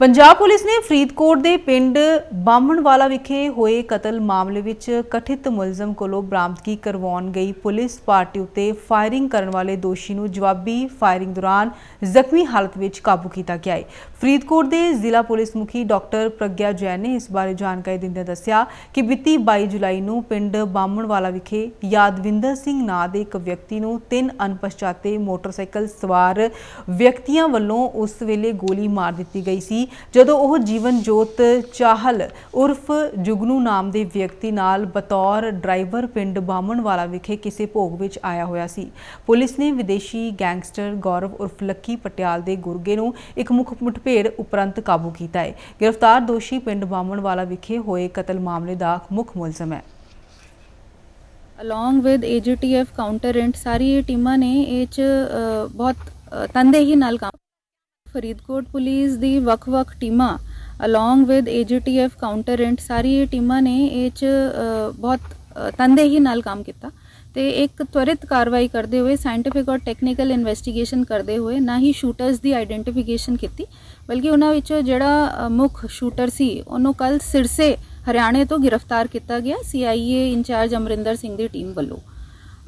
Punjab police ਨੇ ਫਰੀਦਕੋਟ ਦੇ ਪਿੰਡ ਬਾਹਮਣਵਾਲਾ ਵਿਖੇ ਹੋਏ ਕਤਲ ਮਾਮਲੇ ਵਿੱਚ ਕਥਿਤ ਮੁਲਜ਼ਮ ਕੋਲੋਂ ਬਰਾਮਦਗੀ ਕਰਵਾਉਣ ਗਈ ਪੁਲਿਸ ਪਾਰਟੀ ਉੱਤੇ ਫਾਇਰਿੰਗ ਕਰਨ ਵਾਲੇ ਦੋਸ਼ੀ ਨੂੰ ਜਵਾਬੀ ਫਾਇਰਿੰਗ ਦੌਰਾਨ ਜ਼ਖਮੀ ਹਾਲਤ ਵਿੱਚ ਕਾਬੂ ਕੀਤਾ ਗਿਆ ਹੈ। ਫਰੀਦਕੋਟ ਦੇ ਜ਼ਿਲ੍ਹਾ ਪੁਲਿਸ ਮੁਖੀ ਡਾਕਟਰ ਪ੍ਰਗਿਆ ਜੈਨ ਨੇ ਇਸ ਬਾਰੇ ਜਾਣਕਾਰੀ ਦਿੰਦਿਆਂ ਦੱਸਿਆ ਕਿ ਬੀਤੀ 22 ਜੁਲਾਈ ਨੂੰ ਪਿੰਡ ਬਾਹਮਣਵਾਲਾ ਵਿਖੇ ਯਾਦਵਿੰਦਰ ਸਿੰਘ ਨਾਂ ਦੇ ਇੱਕ ਵਿਅਕਤੀ ਨੂੰ ਤਿੰਨ ਅਣਪਛਾਤੇ ਮੋਟਰਸਾਈਕਲ ਸਵਾਰ ਵਿਅਕਤੀਆਂ ਵੱਲੋਂ ਉਸ ਵੇਲੇ ਗੋਲੀ ਮਾਰ ਦਿੱਤੀ ਗਈ ਸੀ। ਜਦੋਂ ਉਹ ਜੀਵਨ ਚਾਹਲ ਉਰਫ ਜੁਗਨੂ ਨਾਮ ਦੇ ਵਿਅਕਤੀ ਨਾਲ ਬਤੌਰ ਡਰਾਈਵਰ ਪਿੰਡ ਬਾਮਣਵਾਲਾ ਵਿਖੇ ਕਿਸੇ ਭੋਗ ਵਿੱਚ ਆਇਆ ਹੋਇਆ ਸੀ। ਪੁਲਿਸ ਨੇ ਵਿਦੇਸ਼ੀ ਗੈਂਗਸਟਰ ਗੌਰਵ ਉਰਫ ਲੱਕੀ ਪਟਿਆਲ ਦੇ ਗੁਰਗੇ ਨੂੰ ਇੱਕ ਮੁੱਖ ਮੁਠਭੇੜ ਉਪਰੰਤ ਕਾਬੂ ਕੀਤਾ ਹੈ। ਗ੍ਰਿਫਤਾਰ ਦੋਸ਼ੀ ਪਿੰਡ ਬਾਮਣਵਾਲਾ ਵਿਖੇ ਹੋਏ ਕਤਲ ਮਾਮਲੇ ਦਾ ਮੁੱਖ ਮੁਲਜ਼ਮ ਹੈ। ਅਲੋਂਗ ਵਿਦ AGTF ਕਾਊਂਟਰੈਂਟ ਸਾਰੀ ਇਹ ਟੀਮਾਂ ਨੇ ਇਹ ਚ ਬਹੁਤ ਅ, ਤਨਦੇਹੀ ਨਾਲ ਕੰਮ ਫਰੀਦਕੋਟ ਪੁਲਿਸ ਦੀ ਵੱਖ-ਵੱਖ ਟੀਮਾਂ ਅਲੋਂਗ ਵਿਦ AGTF ਕਾਊਂਟਰੈਂਟ ਸਾਰੀ ਇਹ ਟੀਮਾਂ ਨੇ ਇਹ ਚ ਬਹੁਤ ਅ, ਤਨਦੇਹੀ ਨਾਲ ਕੰਮ ਕੀਤਾ। ਤੇ ਇੱਕ ਤਵਰਿਤ ਕਾਰਵਾਈ ਕਰਦੇ ਹੋਏ ਸਾਇੰਟੀਫਿਕ ਔਰ ਟੈਕਨੀਕਲ ਇਨਵੈਸਟੀਗੇਸ਼ਨ ਕਰਦੇ ਹੋਏ ਨਾ ਹੀ ਸ਼ੂਟਰਸ ਦੀ ਆਈਡੈਂਟੀਫਿਕੇਸ਼ਨ ਕੀਤੀ ਬਲਕਿ ਉਹਨਾਂ ਵਿੱਚੋਂ ਜਿਹੜਾ ਮੁੱਖ ਸ਼ੂਟਰ ਸੀ ਉਹਨੂੰ ਕੱਲ ਸਿਰਸੇ ਹਰਿਆਣੇ ਤੋਂ ਗ੍ਰਿਫਤਾਰ ਕੀਤਾ ਗਿਆ CIA in charge Amarinder Singh the team ਵੱਲੋਂ।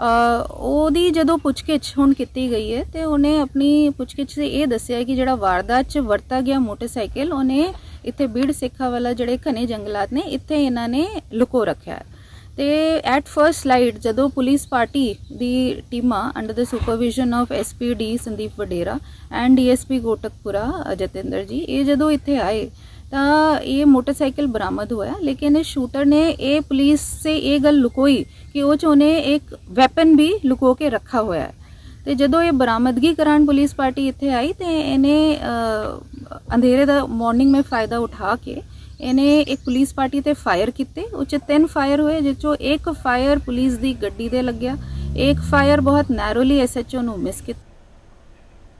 ਉਹਦੀ ਜਦੋਂ ਪੁੱਛਗਿੱਛ ਹੁਣ ਕੀਤੀ ਗਈ ਹੈ ਤੇ ਉਹਨੇ ਆਪਣੀ ਪੁੱਛਗਿੱਛ 'ਚ ਇਹ ਦੱਸਿਆ ਕਿ ਜਿਹੜਾ ਵਾਰਦਾਤ 'ਚ ਵਰਤਾ ਗਿਆ ਮੋਟਰਸਾਈਕਲ ਉਹਨੇ ਇੱਥੇ ਬੀੜ ਸਿੱਖਾ ਵਾਲਾ ਜਿਹੜੇ ਘਨੇ ਜੰਗਲਾਤ ਨੇ ਇੱਥੇ ਇਹਨਾਂ ਨੇ ਲੁਕੋ ਰੱਖਿਆ ਹੈ। ਤੇ ਐਟ ਫਰਸਟ ਲਾਈਟ ਜਦੋਂ ਪੁਲਿਸ ਪਾਰਟੀ ਦੀ ਟੀਮਾਂ under the supervision of SPD Sandeep Vadera and DSP Kotkapura uh, Jatinder ji ਇਹ ਜਦੋਂ ਇੱਥੇ ਆਏ ਤਾਂ ਇਹ ਮੋਟਰਸਾਈਕਲ ਬਰਾਮਦ ਹੋਇਆ, ਲੇਕਿਨ ਇਹ ਸ਼ੂਟਰ ਨੇ ਇਹ ਪੁਲਿਸ ਸੇ ਇਹ ਗੱਲ ਲੁਕੋਈ ਕਿ ਉਹ ਚ ਉਹਨੇ ਇੱਕ ਵੈਪਨ ਵੀ ਲੁਕੋ ਕੇ ਰੱਖਾ ਹੋਇਆ ਹੈ। ਤੇ ਜਦੋਂ ਇਹ ਬਰਾਮਦਗੀ ਕਰਾਉਣ ਪੁਲਿਸ ਪਾਰਟੀ ਇੱਥੇ ਆਈ, ਤੇ ਇਹਨੇ ਅੰਧੇਰੇ ਦਾ ਮਾਰਨਿੰਗ में ਫਾਇਦਾ ਉਠਾ ਕੇ ਇਹਨੇ ਇੱਕ ਪੁਲਿਸ ਪਾਰਟੀ ਤੇ ਫਾਇਰ ਕੀਤੇ। ਉਹ 'ਚ ਤਿੰਨ ਫਾਇਰ ਹੋਏ ਜਿਸ ਚੋਂ ਇੱਕ ਫਾਇਰ ਪੁਲਿਸ ਦੀ ਗੱਡੀ ਦੇ ਲੱਗਿਆ। ਇੱਕ ਫਾਇਰ ਬਹੁਤ ਨੈਰੋਲੀ ਐਸਐਚਓ ਨੂੰ ਮਿਸ ਕੀਤਾ।